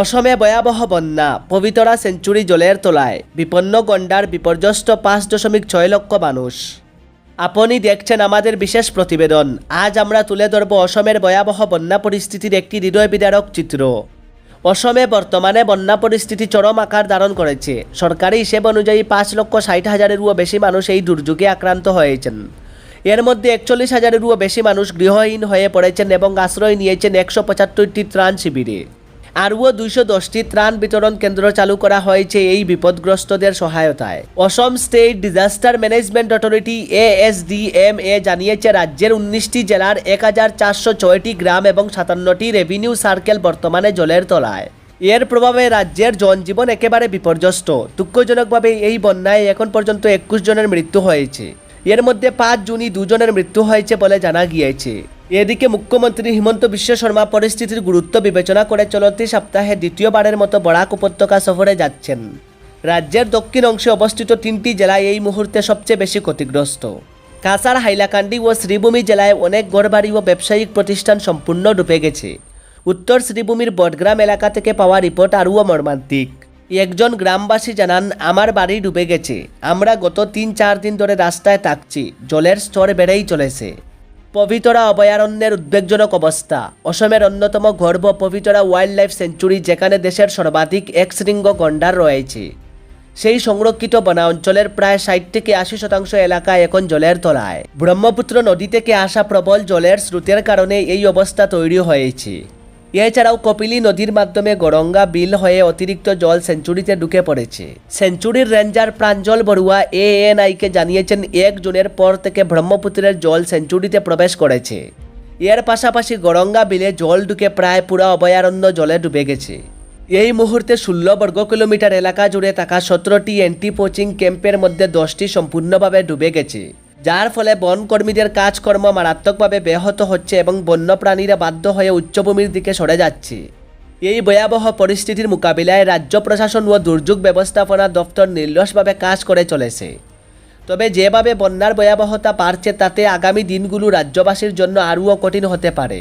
অসমে ভয়াবহ বন্যা পবিতরা সেঞ্চুরি জলের তলায়। বিপন্ন গন্ডার বিপর্যস্ত পাঁচ দশমিক ছয় লক্ষ মানুষ। আপনি দেখছেন আমাদের বিশেষ প্রতিবেদন আজ আমরা তুলে ধরব অসমের ভয়াবহ বন্যা পরিস্থিতির একটি হৃদয় বিদারক চিত্র। অসমে বর্তমানে বন্যা পরিস্থিতি চরম আকার ধারণ করেছে। সরকারি হিসেব অনুযায়ী পাঁচ লক্ষ ষাট হাজারেরও বেশি মানুষ এই দুর্যোগে আক্রান্ত হয়েছেন। এর মধ্যে একচল্লিশ হাজারেরও বেশি মানুষ গৃহহীন হয়ে পড়েছেন এবং আশ্রয় নিয়েছেন একশো পঁচাত্তরটি ত্রাণ শিবিরে। আরও দুইশো দশটি ত্রাণ বিতরণ কেন্দ্র চালু করা হয়েছে এই বিপদগ্রস্তদের সহায়তায়। Assam state disaster management authority ASDMA জানিয়েছে, রাজ্যের উনিশটি জেলার এক হাজার চারশো ছয়টি গ্রাম এবং সাতান্নটি রেভিনিউ সার্কেল বর্তমানে জলের তলায়। এর প্রভাবে রাজ্যের জনজীবন একেবারে বিপর্যস্ত। দুঃখজনকভাবে এই বন্যায় এখন পর্যন্ত একুশ জনের মৃত্যু হয়েছে। এর মধ্যে পাঁচ জুনই দুজনের মৃত্যু হয়েছে বলে জানা গিয়েছে। এদিকে মুখ্যমন্ত্রী হিমন্ত বিশ্ব শর্মা পরিস্থিতির গুরুত্ব বিবেচনা করে চলতি সপ্তাহে দ্বিতীয়বারের মতো বরাক উপত্যকা সফরে যাচ্ছেন। রাজ্যের দক্ষিণ অংশে অবস্থিত তিনটি জেলায় এই মুহূর্তে সবচেয়ে বেশি ক্ষতিগ্রস্ত। কাসার হাইলাকান্দি ও শ্রীভূমি জেলায় অনেক গড়বাড়ি ও ব্যবসায়িক প্রতিষ্ঠান সম্পূর্ণ ডুবে গেছে। উত্তর শ্রীভূমির বটগ্রাম এলাকা থেকে পাওয়া রিপোর্ট আরও মর্মান্তিক একজন গ্রামবাসী জানান, আমার বাড়ি ডুবে গেছে। আমরা গত তিন চার দিন ধরে রাস্তায় থাকছি। জলের স্তর বেড়েই চলেছে। পবিতরা অভয়ারণ্যের উদ্বেগজনক অবস্থা। অসমের অন্যতম গর্ব পবিতরা ওয়াইল্ড লাইফ সেঞ্চুরি যেখানে দেশের সর্বাধিক এক শৃঙ্গ গণ্ডার রয়েছে। সেই সংরক্ষিত বনা অঞ্চলের প্রায় ষাট থেকে আশি শতাংশ এলাকা এখন জলের তলায়। ব্রহ্মপুত্র নদী থেকে আসা প্রবল জলের স্রোতের কারণে এই অবস্থা তৈরি হয়েছে। এছাড়াও কপিলি নদীর মাধ্যমে গরঙ্গা বিল হয়ে অতিরিক্ত জল সেঞ্চুরিতে ঢুকে পড়েছে। সেঞ্চুরির রেঞ্জার প্রাঞ্জল বড়ুয়া এ এএনআইকে জানিয়েছেন, এক জুনের পর থেকে ব্রহ্মপুত্রের জল সেঞ্চুরিতে প্রবেশ করেছে। এর পাশাপাশি গরঙ্গা বিলে জল ঢুকে প্রায় পুরা অভয়ারণ্য জলে ডুবে গেছে। এই মুহূর্তে ষোলো বর্গ কিলোমিটার এলাকা জুড়ে থাকা সতেরোটি এন্টি পোচিং ক্যাম্পের মধ্যে দশটি সম্পূর্ণভাবে ডুবে গেছে। যার ফলে বনকর্মীদের কাজকর্ম মারাত্মকভাবে ব্যাহত হচ্ছে এবং বন্যপ্রাণীরা বাধ্য হয়ে উচ্চভূমির দিকে সরে যাচ্ছে। এই ভয়াবহ পরিস্থিতির মোকাবিলায় রাজ্য প্রশাসন ও দুর্যোগ ব্যবস্থাপনা দপ্তর নির্লসভাবে কাজ করে চলেছে। তবে যেভাবে বন্যার ভয়াবহতা বাড়ছে, তাতে আগামী দিনগুলো রাজ্যবাসীর জন্য আরও কঠিন হতে পারে।